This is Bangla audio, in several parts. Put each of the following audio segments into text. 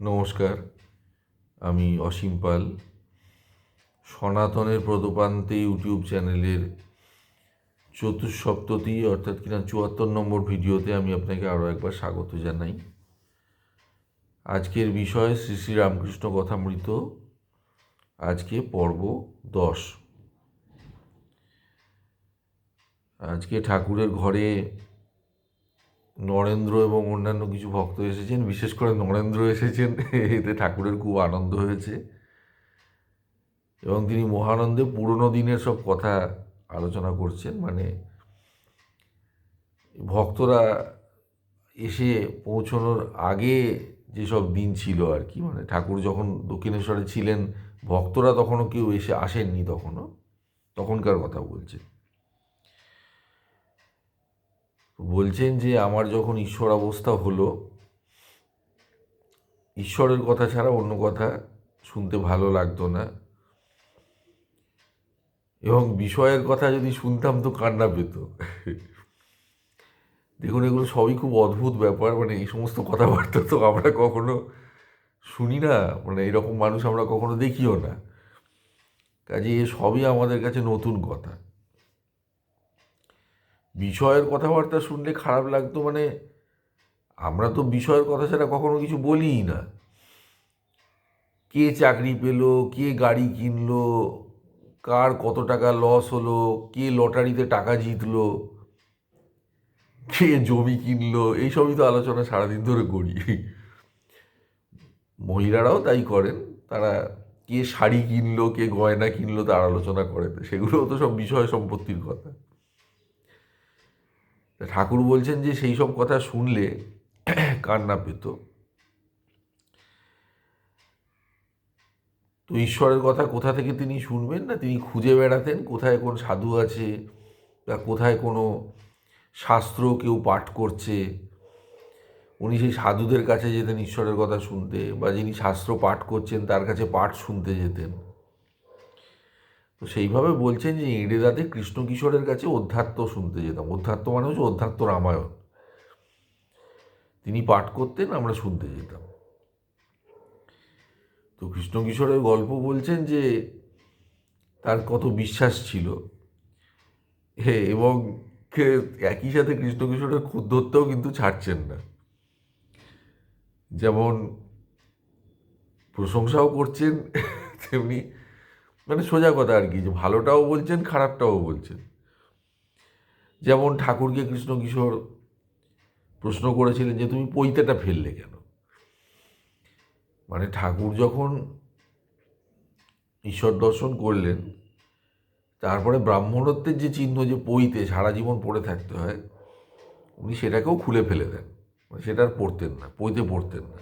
নমস্কার, আমি অসীম পাল। সনাতনের প্রদোপান্তে ইউটিউব চ্যানেলের চতুঃসপ্ততি, অর্থাৎ কিনা চুয়াত্তর নম্বর ভিডিওতে আমি আপনাকে আরও একবার স্বাগত জানাই। আজকের বিষয়, শ্রী শ্রী রামকৃষ্ণ কথামৃত। আজকে পর্ব দশ। আজকে ঠাকুরের ঘরে নরেন্দ্র এবং অন্যান্য কিছু ভক্ত এসেছেন, বিশেষ করে নরেন্দ্র এসেছেন, এতে ঠাকুরের খুব আনন্দ হয়েছে। এবং তিনি মহানন্দে পুরনো দিনের সব কথা আলোচনা করছেন মানে ভক্তরা এসে পৌঁছানোর আগে যেসব দিন ছিল আর কি মানে ঠাকুর যখন দক্ষিণেশ্বরে ছিলেন, ভক্তরা তখনও কেউ এসে আসেননি তখনও, তখনকার কথা বলছেন। বলছেন যে আমার যখন ঈশ্বর অবস্থা হলো, ঈশ্বরের কথা ছাড়া অন্য কথা শুনতে ভালো লাগতো না। এবং বিষয়ের কথা যদি শুনতাম তো কান্না পেত। দেখুন, এগুলো সবই খুব অদ্ভুত ব্যাপার। মানে এই সমস্ত কথাবার্তা তো আমরা কখনো শুনি না। মানে এরকম মানুষ আমরা কখনো দেখিও না। কাজে এ সবই আমাদের কাছে নতুন কথা। বিষয়ের কথাবার্তা শুনলে খারাপ লাগতো মানে আমরা তো বিষয়ের কথা ছাড়া কখনো কিছু বলিই না। কে চাকরি পেল, কে গাড়ি কিনলো, কার কত টাকা লস হলো, কে লটারিতে টাকা জিতলো, কে জমি কিনলো, এইসবই তো আলোচনা সারাদিন ধরে করি। মহিলারাও তাই করেন, তারা কে শাড়ি কিনলো, কে গয়না কিনলো তার আলোচনা করে, সেগুলোও তো সব বিষয় সম্পত্তির কথা। ঠাকুর বলছেন যে সেই সব কথা শুনলে কান্না পেত? তো ঈশ্বরের কথা কোথা থেকে তিনি শুনবেন না? তিনি খুঁজে বেড়াতেন কোথায় কোন সাধু আছে বা কোথায় কোনো শাস্ত্র কেউ পাঠ করছে। উনি সেই সাধুদের কাছে যেতেন ঈশ্বরের কথা শুনতে বা যিনি শাস্ত্র পাঠ করছেন তার কাছে পাঠ শুনতে যেতেন। তো সেইভাবে বলছেন যে ইংরেজাতে কৃষ্ণ কিশোরের কাছে অধ্যাত্ম শুনতে যেতাম। অধ্যাত্ম মানে হচ্ছে অধ্যাত্ম রামায়ণ। তিনি পাঠ করতেন, আমরা শুনতে যেতাম। তো কৃষ্ণ কিশোরের গল্প বলছেন যে তার কত বিশ্বাস ছিল। হে, এবং একই সাথে কৃষ্ণ কিশোরের ধরতেও কিন্তু ছাড়ছেন না। যেমন প্রশংসাও করছেন, তেমনি মানে সোজা কথা আর কি, যে ভালোটাও বলছেন, খারাপটাও বলছেন। যেমন ঠাকুরকে কৃষ্ণ কিশোর প্রশ্ন করেছিলেন যে, তুমি পৈতেটা ফেললে কেন? মানে ঠাকুর যখন ঈশ্বর দর্শন করলেন, তারপরে ব্রাহ্মণত্বের যে চিহ্ন যে পইতে সারা জীবন পড়ে থাকতে হয়, উনি সেটাকেও খুলে ফেলে দেন। মানে সেটা আর পড়তেন না পইতে পড়তেন না।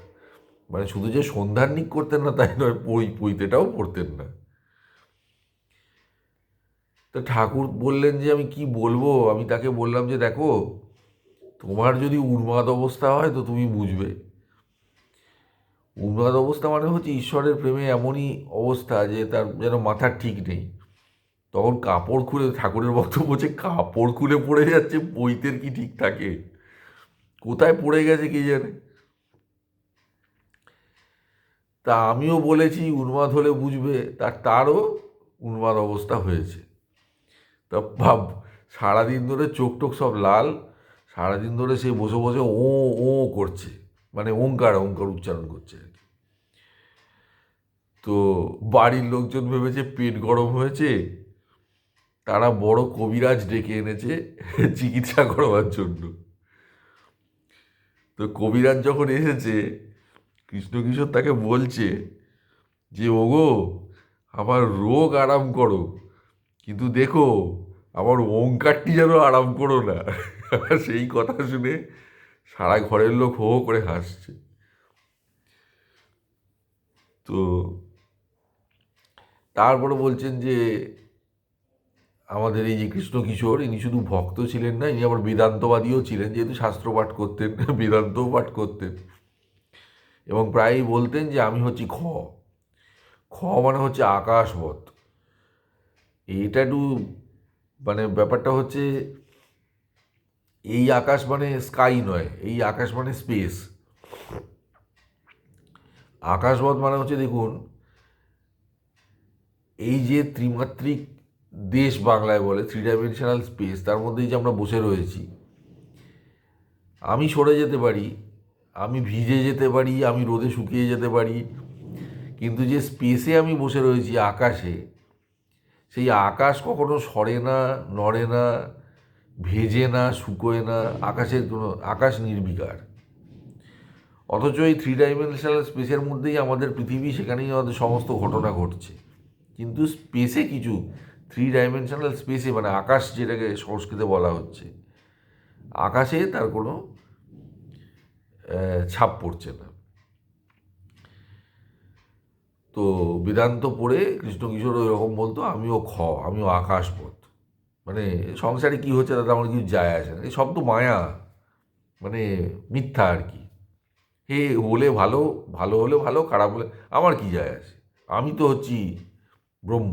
মানে শুধু যে সন্ধ্যান্নিক করতেন না, তাই নয় পই পইতেটাও পড়তেন না। তো ঠাকুর বললেন যে, আমি কি বলব? আমি তাকে বললাম যে, দেখো, তোমার যদি উন্মাদ অবস্থা হয়, তো তুমি বুঝবে। উন্মাদ অবস্থা মানে হচ্ছে ঈশ্বরের প্রেমে এমনই অবস্থা যে, তার যেন মাথার ঠিক নেই। তখন কাপড় খুলে, ঠাকুরের বক্তব্য হচ্ছে কাপড় খুলে পড়ে যাচ্ছে, বইতের কি ঠিক থাকে? কোথায় পড়ে গেছে কি জানে? তা আমিও বলেছি, উন্মাদ হলে বুঝবে। তার তারও উন্মাদ অবস্থা হয়েছে। তা ভাব, সারাদিন ধরে চোখ টোক সব লাল, সারাদিন ধরে সে বসে বসে ও ও করছে মানে ওঙ্কার ওঙ্কার উচ্চারণ করছে আর কি। তো বাড়ির লোকজন ভেবেছে পেট গরম হয়েছে, তারা বড় কবিরাজ ডেকে এনেছে চিকিৎসা করবার জন্য। তো কবিরাজ যখন এসেছে কৃষ্ণকিশোর তাকে বলছে যে, ওগো, আমার রোগ আরাম করো, কিন্তু দেখো আমার ওঙ্কারটি যেন আরাম করো না। সেই কথা শুনে সারা ঘরের লোক হো করে হাসছে। তো তারপরে বলছেন যে, আমাদের এই যে কৃষ্ণ কিশোর, ইনি শুধু ভক্ত ছিলেন না, ইনি আবার বেদান্তবাদীও ছিলেন, যেহেতু শাস্ত্র পাঠ করতেন, বেদান্তও পাঠ করতেন। এবং প্রায়ই বলতেন যে, আমি হচ্ছি খ। খ মানে হচ্ছে আকাশবৎ এটা একটু মানে ব্যাপারটা হচ্ছে, এই আকাশ মানে স্কাই নয়, এই আকাশ মানে স্পেস আকাশপথ মানে হচ্ছে দেখুন, এই যে ত্রিমাত্রিক দেশ বাংলায় বলে থ্রি ডাইমেনশনাল স্পেস তার মধ্যেই যে আমরা বসে রয়েছি, আমি সরে যেতে পারি, আমি ভিজে যেতে পারি, আমি রোদে শুকিয়ে যেতে পারি, কিন্তু যে স্পেসে আমি বসে রয়েছি, আকাশে সেই আকাশ কখনো সরে না, নড়ে না, ভেজে না, শুকোয় না, আকাশের কোনো, আকাশ নির্বিকার। অথচ এই থ্রি ডাইমেনশনাল স্পেসের মধ্যেই আমাদের পৃথিবী, সেখানেই আমাদের সমস্ত ঘটনা ঘটছে। কিন্তু স্পেসে কিছু থ্রি ডাইমেনশনাল স্পেসে মানে আকাশ যেটাকে সংস্কৃতে বলা হচ্ছে, আকাশে তার কোনো ছাপ পড়ছে না। তো বেদান্ত পড়ে কৃষ্ণকিশোর ওই রকম বলতো, আমিও খ, আমিও আকাশপথ। মানে সংসারে কি হচ্ছে তাতে আমার কিছু যায় আসে না। এই সব তো মায়া মানে মিথ্যা আর কি। হে হলে ভালো ভালো হলে ভালো, খারাপ হলে আমার কি যায় আসে? আমি তো হচ্ছি ব্রহ্ম।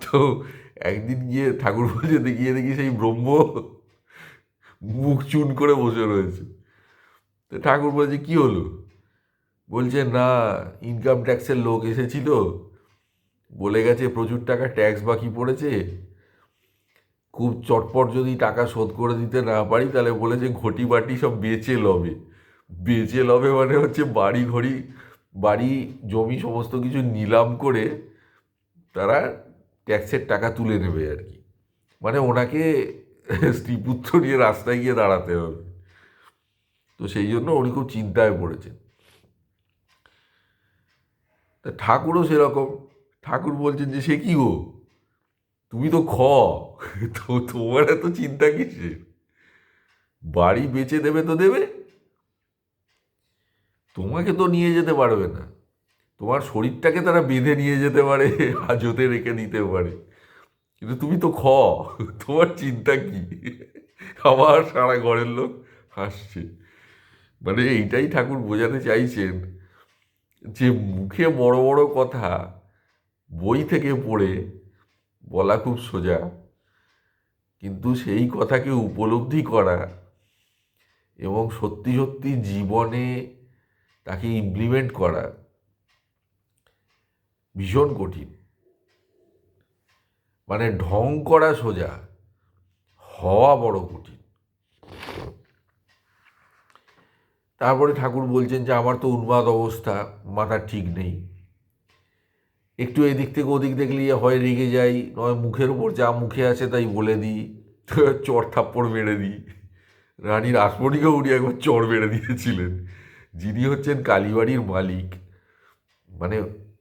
তো একদিন গিয়ে ঠাকুর পুজোতে গিয়ে দেখি সেই ব্রহ্ম মুখ চুন করে বসে রয়েছে। তো ঠাকুর বলছে, কি হলো? বলছে, না ইনকাম ট্যাক্সের লোক এসেছিল। বলে গেছে, প্রচুর টাকা ট্যাক্স বাকি পড়েছে। খুব চটপট যদি টাকা শোধ করে দিতে না পারি, তাহলে বলেছে ঘটি বাটি সব বেচে লবে। বেচে লবে মানে হচ্ছে বাড়ি ঘড়ি, বাড়ি, জমি সমস্ত কিছু নিলাম করে তারা ট্যাক্সের টাকা তুলে নেবে আর কি। মানে ওনাকে স্ত্রীপুত্র নিয়ে রাস্তায় গিয়ে দাঁড়াতে হবে। তো সেই জন্য উনি খুব চিন্তায় পড়েছেন। তা ঠাকুরও সেরকম। ঠাকুর বলছেন যে, সে কি গো? তুমি তো খ। তো তোমার এত চিন্তা কিসের? বাড়ি বেচে দেবে তো দেবে। তোমাকে তো নিয়ে যেতে পারবে না। তোমার শরীরটাকে তারা বেঁধে নিয়ে যেতে পারে, হাজতে রেখে দিতে পারে। কিন্তু তুমি তো খ। তোমার চিন্তা কি? আমার সারা ঘরের লোক হাসছে। মানে এইটাই ঠাকুর বোঝাতে চাইছেন। যে মুখে বড় বড় কথা বই থেকে পড়ে বলা খুব সোজা, কিন্তু সেই কথাকে উপলব্ধি করা এবং সত্যি সত্যি জীবনে তাকে ইমপ্লিমেন্ট করা ভীষণ কঠিন। মানে ঢং করা সোজা, হওয়া বড় কঠিন। তারপরে ঠাকুর বলছেন যে আমার তো উন্মাদ অবস্থা মাথার ঠিক নেই। একটু এদিক থেকে ওদিক দেখলেই হয় রেগে যাই, নয় মুখের ওপর যা মুখে আছে তাই বলে দিই, চর থাপ্পড় মেরে দিই। রানীর আসমণিকেও উনি একবার চর মেরে দিয়েছিলেন। যিনি হচ্ছেন কালীবাড়ির মালিক। মানে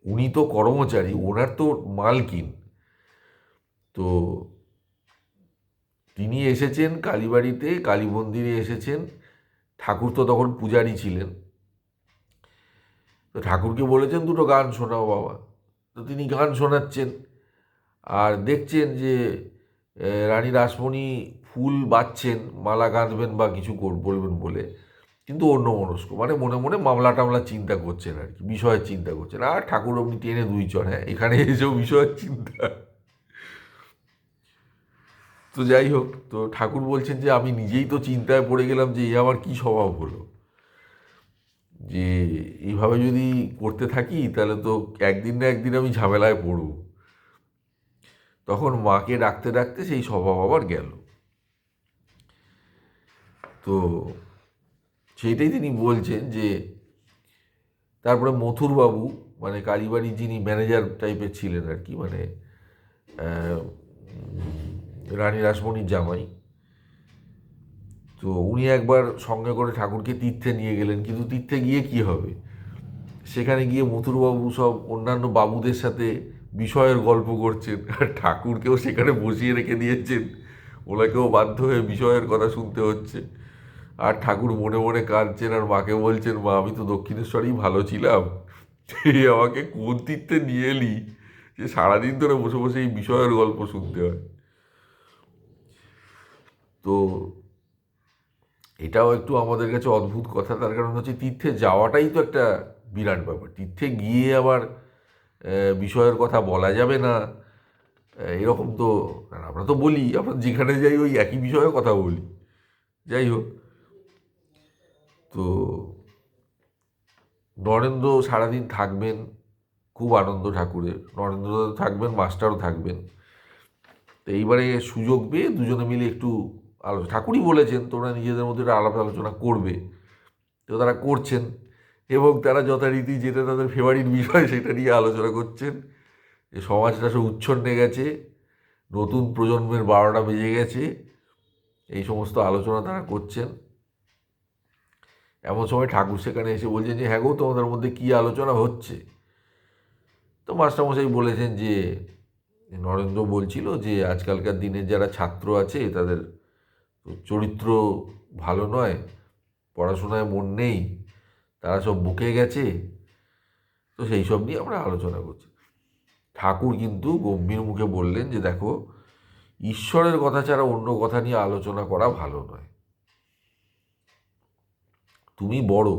উনি তো কর্মচারী, ওনার তো মালকিন। তো তিনি এসেছেন কালীবাড়িতে, কালী মন্দিরে এসেছেন। ঠাকুর তো তখন পূজারি ছিলেন। তো ঠাকুরকে বলেছেন দুটো গান শোনাও বাবা। তো তিনি গান শোনাচ্ছেন আর দেখছেন যে রানী রাসমণি ফুল বাচ্ছেন, মালা গাঁথবেন বা কিছু বলবেন বলে। কিন্তু অন্য মনস্ক মানে মনে মনে মামলা টামলা চিন্তা করছেন আর কি, বিষয়ের চিন্তা করছেন। আর ঠাকুর অমনি টেনে দুই চর হ্যাঁ এখানে এসেও বিষয়ের চিন্তা। তো যাই হোক, তো ঠাকুর বলছেন যে আমি নিজেই তো চিন্তায় পড়ে গেলাম যে এ আমার কি স্বভাব হলো। যে এইভাবে যদি করতে থাকি, তাহলে তো একদিন না একদিন আমি ঝামেলায় পড়ব। তখন মাকে ডাকতে ডাকতে সেই স্বভাব আবার গেল। তো সেইটাই তিনি বলছেন যে, তারপরে মথুরবাবু মানে কালীবাড়ির যিনি ম্যানেজার টাইপের ছিলেন আর কি মানে রানী রাসমণির জামাই। তো উনি একবার সঙ্গে করে ঠাকুরকে তীর্থে নিয়ে গেলেন, কিন্তু তীর্থে গিয়ে কি হবে? সেখানে গিয়ে মথুরবাবু সব অন্যান্য বাবুদের সাথে বিষয়ের গল্প করছেন, আর ঠাকুরকেও সেখানে বসিয়ে রেখে দিয়েছেন। ওনাকেও বাধ্য হয়ে বিষয়ের কথা শুনতে হচ্ছে। আর ঠাকুর মনে মনে কাঁদছেন আর মাকে বলছেন, মা, আমি তো দক্ষিণেশ্বরেই ভালো ছিলাম। এই আমাকে কোন তীর্থে নিয়ে এলি? যে সারাদিন ধরে বসে বসে এই বিষয়ের গল্প শুনতে হয়। তো এটাও একটু আমাদের কাছে অদ্ভুত কথা, তার কারণ হচ্ছে তীর্থে যাওয়াটাই তো একটা বিরাট ব্যাপার। তীর্থে গিয়ে আবার বিষয়ের কথা বলা যাবে না এরকম তো আমরা তো বলি, আমরা যেখানে যাই ওই একই বিষয়ে কথা বলি। যাই হোক, তো নরেন্দ্র সারাদিন থাকবেন, খুব আনন্দ ঠাকুরের, নরেন্দ্র থাকবেন, মাস্টারও থাকবেন। তো এইবারে সুযোগ পেয়ে দুজনে মিলে একটু আলোচনা ঠাকুরই বলেছেন তোমরা নিজেদের মধ্যে একটা আলাপ আলোচনা করবে। তো তারা করছেন এবং তারা যথারীতি যেটা তাদের ফেভারিট বিষয় সেটা নিয়ে আলোচনা করছেন। যে সমাজটা সব উচ্ছন্নে গেছে, নতুন প্রজন্মের বারোটা বেজে গেছে, এই সমস্ত আলোচনা তারা করছেন। এমন সময় ঠাকুর সেখানে এসে বলছেন যে হ্যাঁ গো, তোমাদের মধ্যে কী আলোচনা হচ্ছে? তো মাস্টারমশাই বলেছেন যে, নরেন্দ্র বলছিল যে, আজকালকার দিনের যারা ছাত্র আছে, তাদের চরিত্র ভালো নয়, পড়াশোনায় মন নেই, তারা সব বুকে গেছে, তো সেই সব নিয়ে আমরা আলোচনা করছি। ঠাকুর কিন্তু গম্ভীর মুখে বললেন যে দেখো, ঈশ্বরের কথা ছাড়া অন্য কথা নিয়ে আলোচনা করা ভালো নয়। তুমি বড়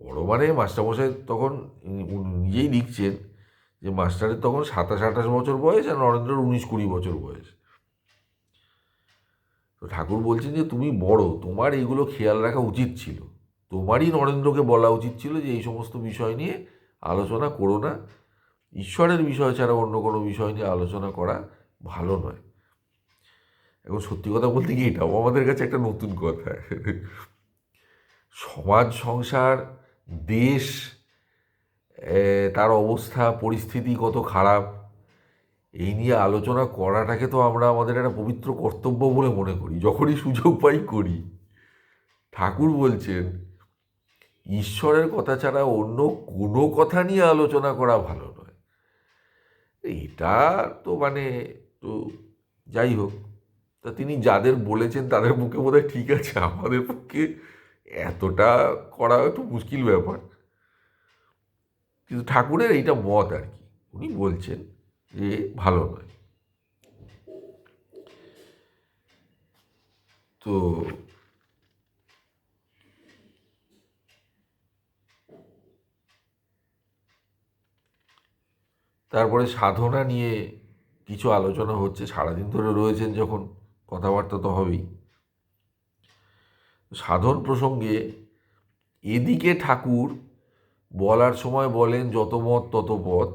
বড় মানে মাস্টারমশাই তখন নিজেই লিখছেন যে মাস্টারের তখন সাতাশ আঠাশ বছর বয়স আর নরেন্দ্রের উনিশ কুড়ি বছর বয়স। ঠাকুর বলছেন যে, তুমি বড়, তোমার এইগুলো খেয়াল রাখা উচিত ছিল। তোমারই নরেন্দ্রকে বলা উচিত ছিল যে, এই সমস্ত বিষয় নিয়ে আলোচনা করো না। ঈশ্বরের বিষয় ছাড়া অন্য কোনো বিষয় নিয়ে আলোচনা করা ভালো নয়। এখন সত্যি কথা বলতে কি এটাও আমাদের কাছে একটা নতুন কথা। সমাজ, সংসার, দেশ তার অবস্থা, পরিস্থিতি কত খারাপ। এই নিয়ে আলোচনা করাটাকে তো আমরা আমাদের একটা পবিত্র কর্তব্য বলে মনে করি, যখনই সুযোগ পাই করি। ঠাকুর বলছেন, ঈশ্বরের কথা ছাড়া অন্য কোনো কথা নিয়ে আলোচনা করা ভালো নয়। এটা তো মানে তো যাই হোক, তা তিনি যাদের বলেছেন তাদের মুখে বোধহয় ঠিক আছে, আমাদের পক্ষে এতটা করা একটু মুশকিল ব্যাপার। কিন্তু ঠাকুরের এইটা মত আর কি, উনি বলছেন যে ভালো নয়। তো তারপরে সাধনা নিয়ে কিছু আলোচনা হচ্ছে, সারাদিন ধরে রয়েছেন যখন, কথাবার্তা তো হবেই। সাধন প্রসঙ্গে এদিকে ঠাকুর বলার সময় বলেন যত মত তত পথ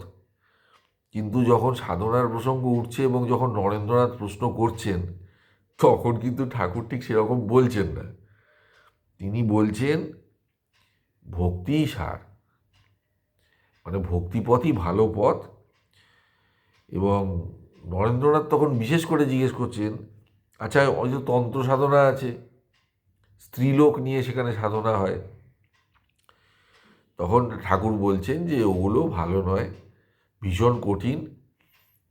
কিন্তু যখন সাধনার প্রসঙ্গ উঠছে এবং যখন নরেন্দ্রনাথ প্রশ্ন করছেন, তখন কিন্তু ঠাকুর ঠিক সেরকম বলছেন না। তিনি বলছেন ভক্তিই সার। মানে ভক্তিপথই ভালো পথ। এবং নরেন্দ্রনাথ তখন বিশেষ করে জিজ্ঞেস করছেন আচ্ছা ওই যে তন্ত্র সাধনা আছে, স্ত্রীলোক নিয়ে সেখানে সাধনা হয়? তখন ঠাকুর বলছেন যে, ওগুলো ভালো নয়। ভীষণ কঠিন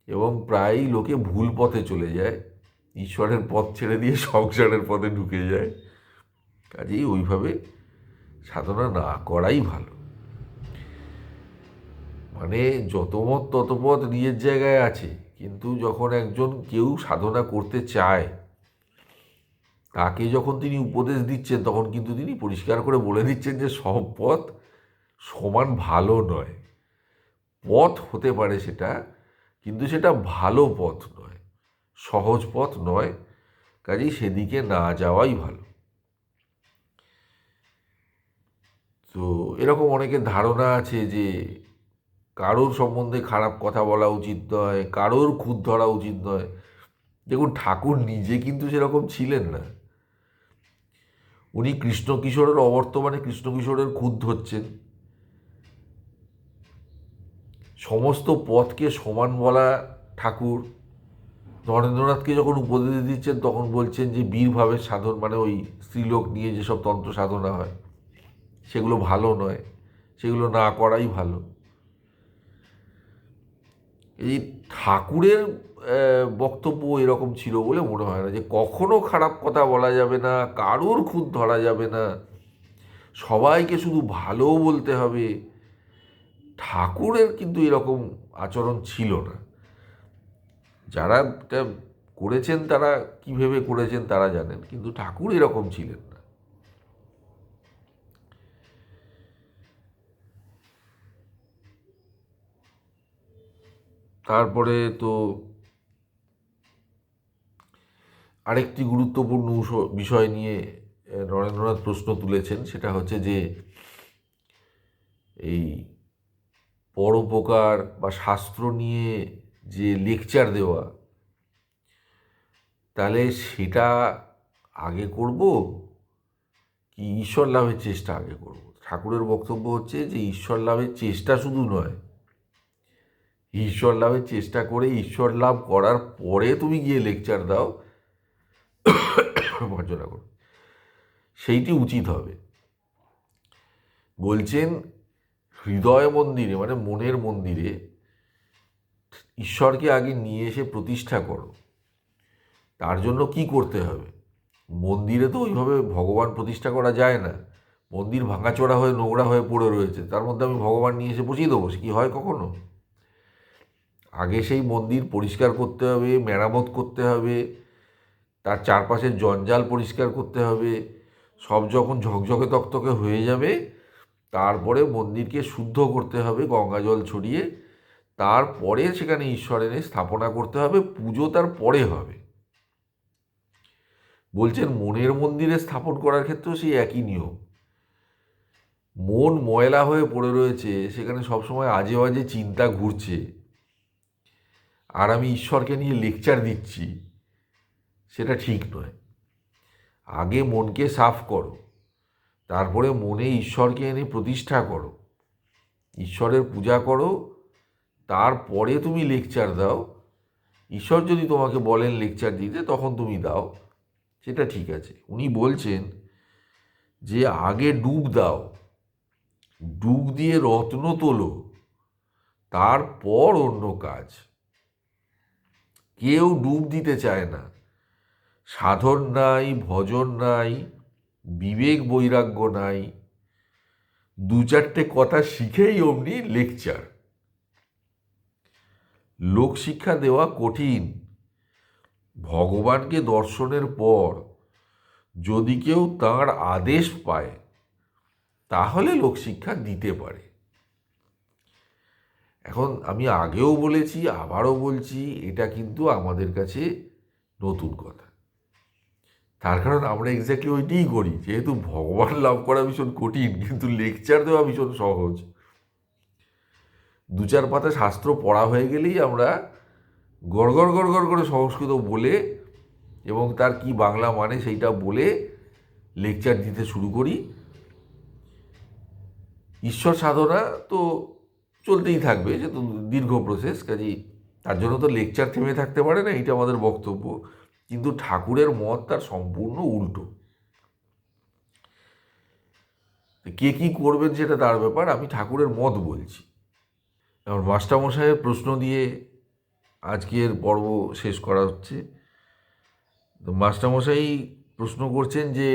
এবং প্রায়ই লোকে ভুল পথে চলে যায়। ঈশ্বরের পথ ছেড়ে দিয়ে সংসারের পথে ঢুকে যায়। কাজেই ওইভাবে সাধনা না করাই ভালো। মানে যত মত তত পথ নিজের জায়গায় আছে, কিন্তু যখন একজন কেউ সাধনা করতে চায়, তাকে যখন তিনি উপদেশ দিচ্ছেন, তখন কিন্তু তিনি পরিষ্কার করে বলে দিচ্ছেন যে সব পথ সমান ভালো নয়। পথ হতে পারে সেটা, কিন্তু সেটা ভালো পথ নয়, সহজ পথ নয়, কাজেই সেদিকে না যাওয়াই ভালো। তো এরকম অনেকের ধারণা আছে যে কারোর সম্বন্ধে খারাপ কথা বলা উচিত নয়, কারোর খুদ ধরা উচিত নয়। দেখুন, ঠাকুর নিজে কিন্তু সেরকম ছিলেন না। উনি কৃষ্ণ কিশোরের অবর্তমানে কৃষ্ণ কিশোরের খুদ ধরছেন। সমস্ত পথকে সমান বলা ঠাকুর। নরেন্দ্রনাথকে যখন উপদেশ দিচ্ছেন, তখন বলছেন যে বীরভাবের সাধন মানে ওই স্ত্রীলোক নিয়ে যেসব তন্ত্র সাধনা হয়, সেগুলো ভালো নয়, সেগুলো না করাই ভালো। এই ঠাকুরের বক্তব্য এরকম ছিল বলে মনে হয় না যে কখনো খারাপ কথা বলা যাবে না, কারোর খুঁত ধরা যাবে না। সবাইকে শুধু ভালো বলতে হবে। ঠাকুরের কিন্তু এরকম আচরণ ছিল না। যারা করেছেন তারা কী ভেবে করেছেন তারা জানেন, কিন্তু ঠাকুর এরকম ছিলেন না। তারপরে তো আরেকটি গুরুত্বপূর্ণ বিষয় নিয়ে নরেন্দ্রনাথ প্রশ্ন তুলেছেন, সেটা হচ্ছে যে এই পরোপকার বা শাস্ত্র নিয়ে যে লেকচার দেওয়া, তাহলে সেটা আগে করব কি ঈশ্বর লাভের চেষ্টা আগে করব? ঠাকুরের বক্তব্য হচ্ছে যে ঈশ্বর লাভের চেষ্টা শুধু নয়। ঈশ্বর লাভের চেষ্টা করে ঈশ্বর লাভ করার পরে তুমি গিয়ে লেকচার দাও। মার্জনা করো। সেইটি উচিত হবে। বলছেন হৃদয় মন্দিরে মানে মনের মন্দিরে, ঈশ্বরকে আগে নিয়ে এসে প্রতিষ্ঠা করো। তার জন্য কি করতে হবে? মন্দিরে তো ওইভাবে ভগবান প্রতিষ্ঠা করা যায় না। মন্দির ভাঙাচোরা হয়ে, নোংরা হয়ে পড়ে রয়েছে। তার মধ্যে আমি ভগবান নিয়ে এসে বসিয়ে দেবো, সে কি হয় কখনো? আগে সেই মন্দির পরিষ্কার করতে হবে, মেরামত করতে হবে, তার চারপাশের জঞ্জাল পরিষ্কার করতে হবে, সব যখন ঝকঝকে তকতকে হয়ে যাবে তারপরে মন্দিরকে শুদ্ধ করতে হবে, গঙ্গা জল ছড়িয়ে। তারপরে সেখানে ঈশ্বর এনে স্থাপনা করতে হবে, পুজো তার পরে হবে। বলছেন মনের মন্দিরে স্থাপন করার ক্ষেত্রেও সেই একই নিয়ম। মন ময়লা হয়ে পড়ে রয়েছে, সেখানে সবসময় আজে বাজে চিন্তা ঘুরছে। আর আমি ঈশ্বরকে নিয়ে লেকচার দিচ্ছি, সেটা ঠিক নয়। আগে মনকে সাফ করো। তারপরে মনে ঈশ্বরকে এনে প্রতিষ্ঠা করো। ঈশ্বরের পূজা করো, তারপরে তুমি লেকচার দাও। ঈশ্বর যদি তোমাকে বলেন লেকচার দিতে, তখন তুমি দাও। সেটা ঠিক আছে। উনি বলছেন যে, আগে ডুব দাও। ডুব দিয়ে রত্ন তোলো। তারপর অন্য কাজ। কেউ ডুব দিতে চায় না। সাধন নাই, ভজন নাই বিবেক বৈরাগ্য নাই। দু চারটে কথা শিখেই অমনি লেকচার লোকশিক্ষা দেওয়া কঠিন। ভগবানকে দর্শনের পর যদি কেউ তাঁর আদেশ পায়, তাহলে লোকশিক্ষা দিতে পারে। এখন আমি আগেও বলেছি, আবারও বলছি, এটা কিন্তু আমাদের কাছে নতুন কথা। তার কারণ আমরা এক্স্যাক্টলি ওইটাই করি। যেহেতু ভগবান লাভ করা ভীষণ কঠিন, কিন্তু লেকচার দেওয়া ভীষণ সহজ। দু চার পাতা শাস্ত্র পড়া হয়ে গেলেই আমরা গড়গড় গড়গড় করে সংস্কৃত বলে এবং তার কি বাংলা মানে সেইটা বলে লেকচার দিতে শুরু করি। ঈশ্বর সাধনা তো চলতেই থাকবে যে তো দীর্ঘ প্রসেস কাজেই তার জন্য তো লেকচার থেমে থাকতে পারে না, এইটা আমাদের বক্তব্য। কিন্তু ঠাকুরের মত তার সম্পূর্ণ উল্টো। কে কি করবেন সেটা তার ব্যাপার, আমি ঠাকুরের মত বলছি। এবার মাস্টারমশাইয়ের প্রশ্ন দিয়ে আজকের পর্ব শেষ করা হচ্ছে। তো মাস্টারমশাই প্রশ্ন করছেন যে,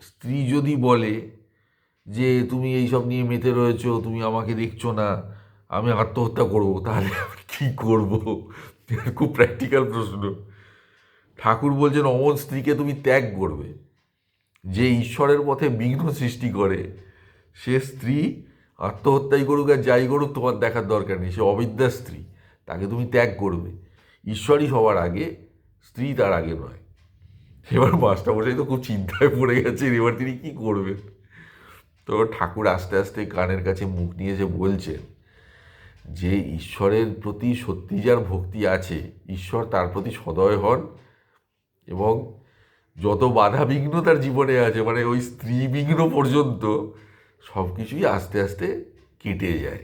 স্ত্রী যদি বলে যে, তুমি এইসব নিয়ে মেতে রয়েছো, তুমি আমাকে দেখছ না, আমি আত্মহত্যা করব, তাহলে কী করব? খুব প্র্যাকটিক্যাল প্রশ্ন। ঠাকুর বলছেন, অমন স্ত্রীকে তুমি ত্যাগ করবে। যে ঈশ্বরের পথে বিঘ্ন সৃষ্টি করে, সে স্ত্রী আত্মহত্যাই করুক আর যাই করুক, তোমার দেখার দরকার নেই। সে অবিদ্যা স্ত্রী, তাকে তুমি ত্যাগ করবে। ঈশ্বরই সবার আগে, স্ত্রী তার আগে নয়। এবার মাস্টারমশাই তো খুব চিন্তায় পড়ে গেছেন, এবার তিনি কী করবেন? তো ঠাকুর আস্তে আস্তে কানের কাছে মুখ নিয়ে যে বলছেন, যে ঈশ্বরের প্রতি সত্যি যার ভক্তি আছে, ঈশ্বর তার প্রতি সদয় হন এবং যত বাধা বিঘ্ন তার জীবনে আছে মানে ওই স্ত্রী বিঘ্ন পর্যন্ত সব কিছুই আস্তে আস্তে কেটে যায়।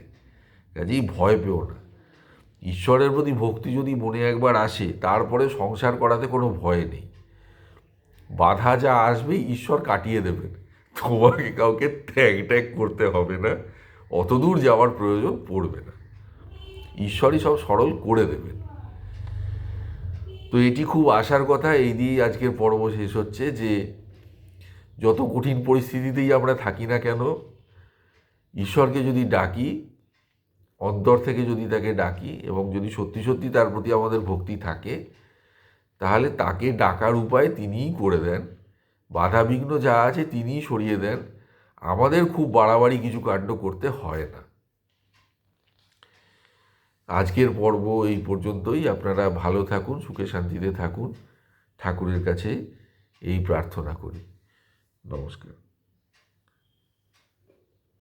কাজেই ভয় পেও না। ঈশ্বরের প্রতি ভক্তি যদি মনে একবার আসে, তারপরে সংসার করাতে কোনো ভয় নেই। বাধা যা আসবে ঈশ্বর কাটিয়ে দেবেন। তোমাকে কাউকে ত্যাগ ট্যাগ করতে হবে না অত দূর যাওয়ার প্রয়োজন পড়বে না। ঈশ্বরই সব সরল করে দেবেন। তো এটি খুব আশার কথা, এই দিয়েই আজকের পর্ব শেষ হচ্ছে যে যত কঠিন পরিস্থিতিতেই আমরা থাকি না কেন, ঈশ্বরকে যদি ডাকি, অন্তর থেকে যদি তাকে ডাকি এবং যদি সত্যি সত্যি তার প্রতি আমাদের ভক্তি থাকে, তাহলে তাকে ডাকার উপায় তিনিই করে দেন। বাধাবিঘ্ন যা আছে তিনিই সরিয়ে দেন। আমাদের খুব বাড়াবাড়ি কিছু কাণ্ড করতে হয় না। আজকের পর্ব এই পর্যন্তই। আপনারা ভালো থাকুন, সুখে শান্তিতে থাকুন। ঠাকুরের কাছে এই প্রার্থনা করি। নমস্কার।